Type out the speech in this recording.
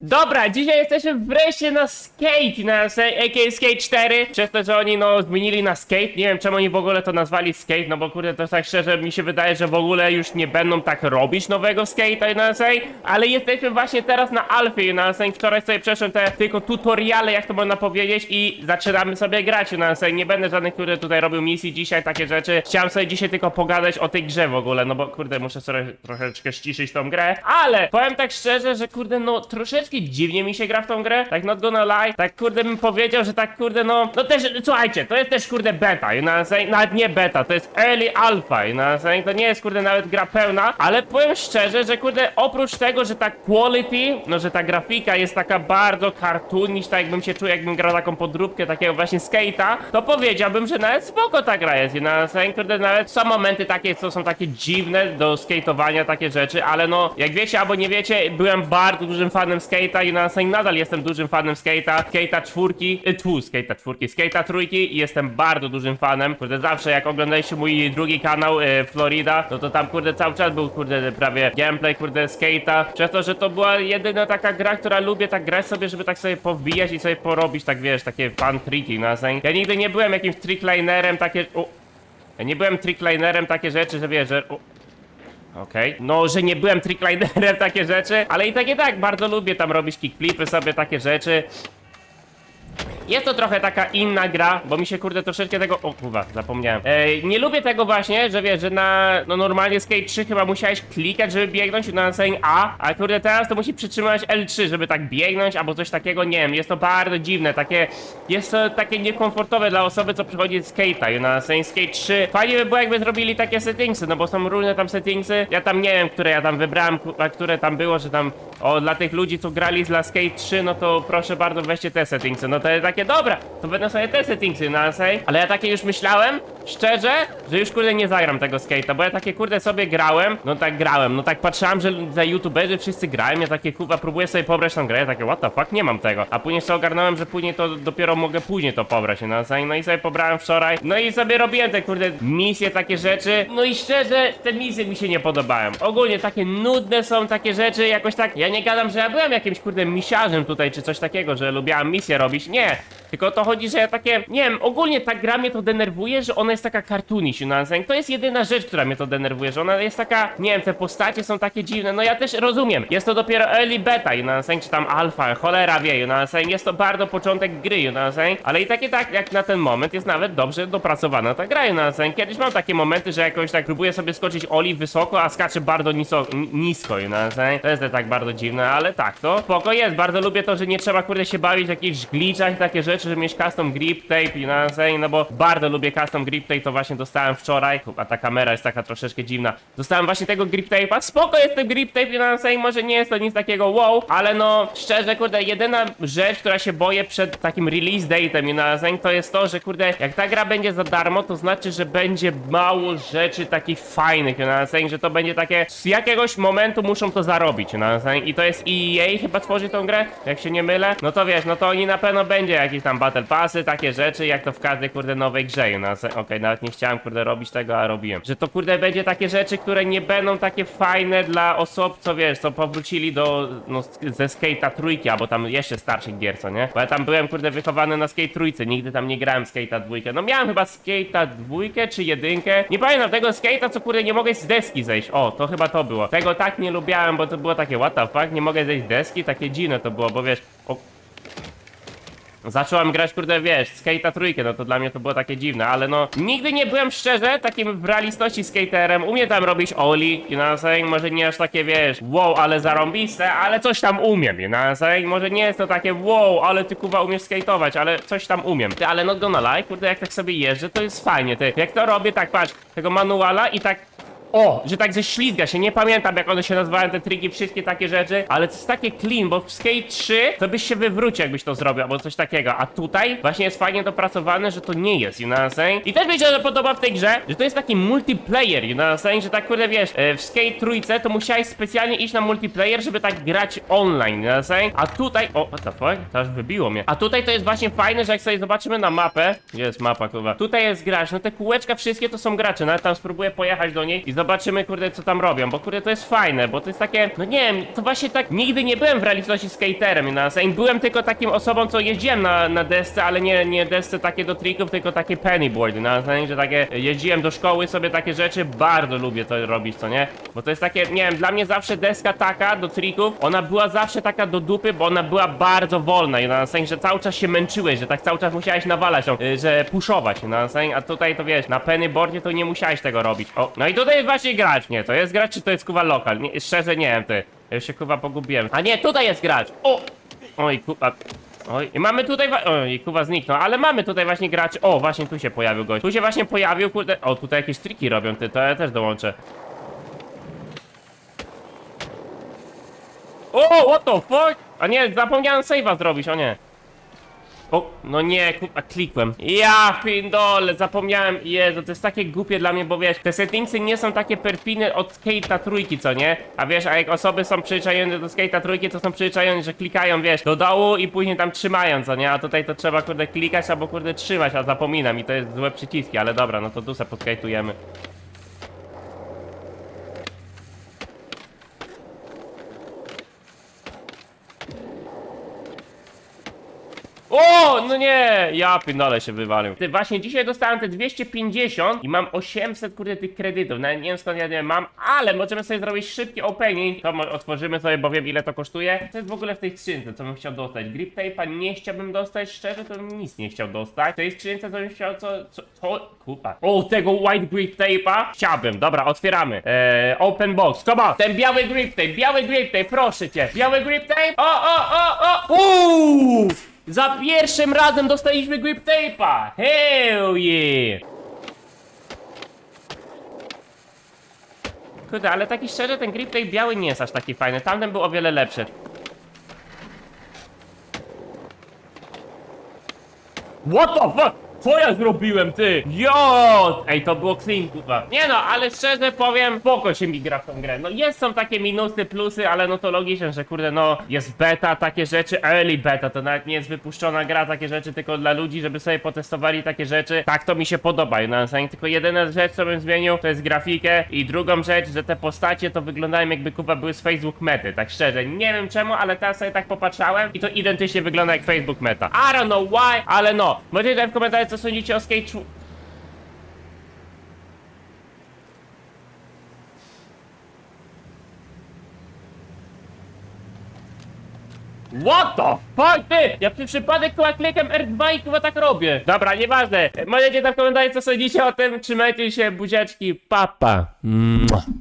Dobra, dzisiaj jesteśmy wreszcie na skate, na AK Skate 4 Przez to, że oni no zmienili na skate. Nie wiem czemu oni w ogóle to nazwali skate No bo kurde to tak szczerze mi się wydaje, że w ogóle już nie będą tak robić nowego skate'a na sej Ale jesteśmy właśnie teraz na Alfie na sej Wczoraj sobie przeszłem te tylko tutoriale jak to można powiedzieć I zaczynamy sobie grać na sej Nie będę żadnych kurde tutaj robił misji dzisiaj takie rzeczy. Chciałem sobie dzisiaj tylko pogadać o tej grze w ogóle No bo kurde muszę sobie troszeczkę ściszyć tą grę. Ale powiem tak szczerze, że kurde no troszeczkę dziwnie mi się gra w tą grę Tak not gonna lie Tak kurde bym powiedział, że tak kurde no No też słuchajcie, to jest też kurde beta you know what I'm saying? Nawet nie beta, to jest early alpha you know what I'm saying? To nie jest kurde nawet gra pełna Ale powiem szczerze, że kurde oprócz tego, że ta quality No że ta grafika jest taka bardzo cartoonish Tak jakbym się czuł jakbym grał taką podróbkę takiego właśnie skate'a To powiedziałbym, że nawet spoko ta gra jest you know what I'm saying? Kurde nawet są momenty takie, co są takie dziwne do skate'owania, takie rzeczy Ale no jak wiecie albo nie wiecie, byłem bardzo dużym fanem skate'a i na nadal jestem dużym fanem skate'a, skate'a czwórki, y, tfu, skate'a czwórki, skate'a trójki i jestem bardzo dużym fanem. Kurde, zawsze jak oglądaliście mój drugi kanał, y, Florida, no to tam kurde cały czas był kurde prawie gameplay, kurde skate'a. Przez to, że to była jedyna taka gra, która lubię tak grać sobie, żeby tak sobie powbijać i sobie porobić, tak wiesz, takie fan triki, na. Ja nigdy nie byłem jakimś tricklinerem, takie... Ja nie byłem tricklinerem takie rzeczy, że wiesz, że... Okej. No, że nie byłem tricklinerem, takie rzeczy, ale i tak i tak bardzo lubię tam robić kickflipy sobie, takie rzeczy. Jest to trochę taka inna gra, bo mi się kurde troszeczkę tego... O kurwa, zapomniałem. Nie lubię tego właśnie, że wiesz, że na no normalnie Skate 3 chyba musiałeś klikać, żeby biegnąć na saying A, a kurde teraz to musi przytrzymać L3, żeby tak biegnąć albo coś takiego, nie wiem, jest to bardzo dziwne, takie... Jest to takie niekomfortowe dla osoby, co przychodzi z skate'a, na saying Skate 3. Fajnie by było jakby zrobili takie settingsy, no bo są różne tam settingsy. Ja tam nie wiem, które ja tam wybrałem, a które tam było, że tam... O, dla tych ludzi, co grali dla Skate 3, no to proszę bardzo, weźcie te settingsy. No to jest takie, dobra, to będą sobie te settingsy na sej. Ale ja takie już myślałem, szczerze, że już kurde nie zagram tego skate'a, bo ja takie kurde sobie grałem, no tak grałem, no tak patrzyłem, że za youtuberzy wszyscy grają, ja takie kurwa próbuję sobie pobrać tą grę, ja takie what the fuck, nie mam tego. A później sobie ogarnąłem, że później to dopiero mogę później to pobrać sej, no i sobie pobrałem wczoraj, no i sobie robiłem te kurde misje, takie rzeczy, no i szczerze, te misje mi się nie podobają. Ogólnie takie nudne są takie rzeczy, jakoś tak, ja nie gadam, że ja byłem jakimś kurde misiarzem tutaj, czy coś takiego, że lubiłam misje robić, nie. Tylko o to chodzi, że ja takie, nie wiem, ogólnie ta gra mnie to denerwuje, że ona jest taka cartoonish, no saying. To jest jedyna rzecz, która mnie to denerwuje, że ona jest taka, nie wiem, te postacie są takie dziwne, no ja też rozumiem. Jest to dopiero early beta, you know czy tam alpha, cholera wie, you know. Jest to bardzo początek gry, you know. Ale i takie tak, jak na ten moment jest nawet dobrze dopracowana ta gra, you know. Kiedyś mam takie momenty, że jakoś tak próbuję sobie skoczyć Oli wysoko, a skacze bardzo niso, nisko, you know. To jest tak bardzo dziwne, ale tak, to spoko jest. Bardzo lubię to, że nie trzeba kurde się bawić w jakichś glitchach i takie rzeczy, żeby mieć custom grip tape, you know no bo bardzo lubię custom grip tape, to właśnie dostałem wczoraj, a ta kamera jest taka troszeczkę dziwna. Dostałem właśnie tego grip tape'a, spoko jest ten grip tape, you know może nie jest to nic takiego wow, ale no, szczerze, kurde, jedyna rzecz, która się boję przed takim release date'em, you know to jest to, że kurde, jak ta gra będzie za darmo, to znaczy, że będzie mało rzeczy takich fajnych, you know że to będzie takie, z jakiegoś momentu muszą to zarobić, you know i to jest EA chyba tworzy tą grę, jak się nie mylę, no to wiesz, no to oni na pewno będzie jakieś tam battle passy, takie rzeczy, jak to w każdej kurde nowej grze, saying? okej, nawet nie chciałem kurde robić tego, a robiłem, że to kurde będzie takie rzeczy, które nie będą takie fajne dla osób, co wiesz, co powrócili do, no, ze Skate'a trójki, albo tam jeszcze starszych gier, co nie, bo ja tam byłem kurde wychowany na Skate trójce, nigdy tam nie grałem Skate'a dwójkę, no miałem chyba Skate'a dwójkę czy jedynkę, nie pamiętam tego Skate'a, co kurde nie mogę z deski zejść, o, to chyba to było, tego tak nie lubiałem, bo to było takie what the fuck, nie mogę zejść z deski, takie dziwne to było, bo wiesz, o, Zacząłem grać, kurde, wiesz, Skate'a trójkę, no to dla mnie to było takie dziwne, ale no Nigdy nie byłem szczerze takim w realistości skaterem Umiem tam robić oli, you know what I'm saying? Może nie aż takie, wiesz, wow, ale zarąbiste, ale coś tam umiem, you know what I'm saying? Może nie jest to takie, wow, ale ty kuwa umiesz skateować, ale coś tam umiem Ty, ale no gonna lie, kurde, jak tak sobie jeżdżę, to jest fajnie, ty Jak to robię, tak patrz, tego manuala i tak o, że tak ześlizga się, nie pamiętam jak one się nazywają, te triki, wszystkie takie rzeczy, ale to jest takie clean, bo w Skate 3 to byś się wywrócił jakbyś to zrobił, albo coś takiego, a tutaj właśnie jest fajnie dopracowane, że to nie jest, you know what I'm saying? I też mi się to podoba w tej grze, że to jest taki multiplayer, you know what I'm saying, że tak kurde wiesz, e, w Skate trójce to musiałeś specjalnie iść na multiplayer, żeby tak grać online, you know what I'm saying? A tutaj, o, what the fuck, to aż wybiło mnie, a tutaj to jest właśnie fajne, że jak sobie zobaczymy na mapę, gdzie jest mapa, kurwa, tutaj jest gracz, no te kółeczka wszystkie to są gracze, nawet tam spróbuję pojechać do niej i zobaczymy, kurde, co tam robią, bo kurde, to jest fajne, bo to jest takie, no nie wiem, to właśnie tak, nigdy nie byłem w realizacji skaterem, na zasadzie byłem tylko takim osobą, co jeździłem na, na desce, ale nie, nie desce takie do trików, tylko takie pennyboardy, na zasadzie, że takie, jeździłem do szkoły sobie takie rzeczy, bardzo lubię to robić, co nie? Bo to jest takie, nie wiem, dla mnie zawsze deska taka do trików, ona była zawsze taka do dupy, bo ona była bardzo wolna i na zasadzie, że cały czas się męczyłeś, że tak cały czas musiałeś nawalać, y, że puszować, na zasadzie, a tutaj to wiesz, na pennyboardzie to nie musiałeś tego robić. O, no i tutaj właśnie gracz, nie, to jest gracz czy to jest kuwa lokal? Nie, szczerze nie wiem, ty, ja już się kuwa pogubiłem. A nie, tutaj jest gracz, o! Oj, kuwa... Oj, i mamy tutaj Oj, kuwa zniknął, ale mamy tutaj właśnie graczy. O, właśnie tu się pojawił gość. Tu się właśnie pojawił, kurde. O, tutaj jakieś triki robią, ty, to ja też dołączę. O, what the fuck? A nie, zapomniałem save'a zrobić, o nie. O, no nie, kurwa, klikłem. Ja pindole, zapomniałem, Jezu, to jest takie głupie dla mnie, bo wiesz, te settingsy nie są takie perfidne od Skate'a trójki, co nie? A wiesz, a jak osoby są przyzwyczajone do Skate'a trójki, to są przyzwyczajone, że klikają, wiesz, do dołu i później tam trzymają, co nie? A tutaj to trzeba, kurde, klikać albo, kurde, trzymać, a zapominam i to jest złe przyciski, ale dobra, no to tu se podskajtujemy. O, no nie! Ja pindole się wywalił. Ty, właśnie dzisiaj dostałem te 250 i mam 800 kurde tych kredytów. Nawet nie wiem skąd ja nie mam, ale możemy sobie zrobić szybki opening. To otworzymy sobie, bo wiem ile to kosztuje. Co jest w ogóle w tej skrzynce, co bym chciał dostać? Grip tape'a nie chciałbym dostać, szczerze to bym nic nie chciał dostać. W tej skrzynce co bym chciał, co, co, co? Kupa. O, tego white grip tape'a? Chciałbym, dobra, otwieramy. Eee, open box, come on. Ten biały grip tape, biały grip tape, proszę cię. Biały grip tape? O, o, o, o! Uuu! Za pierwszym razem dostaliśmy grip tape'a! Hell yeah! Kurde, ale taki szczerze, ten grip tape biały nie jest aż taki fajny. Tamten był o wiele lepszy. What the fuck? Co ja zrobiłem, ty? Jo! Ej, to było clean, kurwa. Nie no, ale szczerze powiem, spoko się mi gra w tą grę. No jest, są takie minusy, plusy, ale no to logiczne, że kurde, no jest beta, takie rzeczy, early beta, to nawet nie jest wypuszczona gra, takie rzeczy tylko dla ludzi, żeby sobie potestowali takie rzeczy. Tak to mi się podoba, na zasadzie tylko jedyna rzecz, co bym zmienił, to jest grafikę i drugą rzecz, że te postacie to wyglądają jakby kupa były z Facebook mety, tak szczerze. Nie wiem czemu, ale teraz sobie tak popatrzałem i to identycznie wygląda jak Facebook meta. I don't know why, ale no. Możecie w komentarzach, co sądzicie o Skate 4. What the fuck, ty? Ja przy przypadek chyba klikam R2 i chyba tak robię. Dobra, nieważne. Możecie tam w komentarzu co sądzicie o tym. Trzymajcie się, buziaczki, papa. Mua.